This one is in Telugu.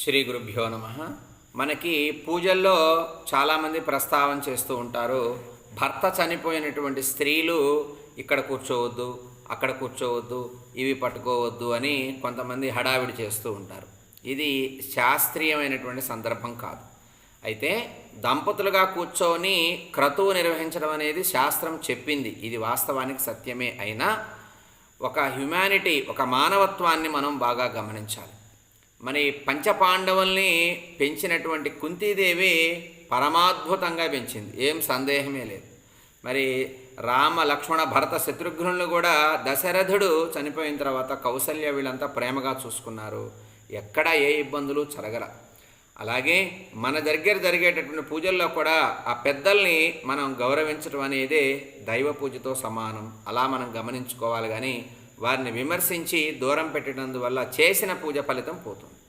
శ్రీ గురుభ్యో నమ. మనకి పూజల్లో చాలామంది ప్రస్తావన చేస్తూ ఉంటారు భర్త చనిపోయినటువంటి స్త్రీలు ఇక్కడ కూర్చోవద్దు అక్కడ కూర్చోవద్దు ఇవి పట్టుకోవద్దు అని కొంతమంది హడావిడి చేస్తూ ఉంటారు. ఇది శాస్త్రీయమైనటువంటి సందర్భం కాదు. అయితే దంపతులుగా కూర్చొని క్రతువు నిర్వహించడం అనేది శాస్త్రం చెప్పింది. ఇది వాస్తవానికి సత్యమే. అయినా ఒక హ్యుమానిటీ ఒక మానవత్వాన్ని మనం బాగా గమనించాలి. మరి పంచపాండవుల్ని పెంచినటువంటి కుంతీదేవి పరమాద్భుతంగా పెంచింది. ఏం సందేహమే లేదు. మరి రామ లక్ష్మణ భరత శత్రుఘ్నులను కూడా దశరథుడు చనిపోయిన తర్వాత కౌసల్య వీళ్ళంతా ప్రేమగా చూసుకున్నారు. ఎక్కడ ఏ ఇబ్బందులు జరగల. అలాగే మన దగ్గర జరిగేటటువంటి పూజల్లో కూడా ఆ పెద్దల్ని మనం గౌరవించడం అనేది దైవ పూజతో సమానం. అలా మనం గమనించుకోవాలి కానీ వారిని విమర్శించి దూరం పెట్టినందువల్ల చేసిన పూజ ఫలితం పోతుంది.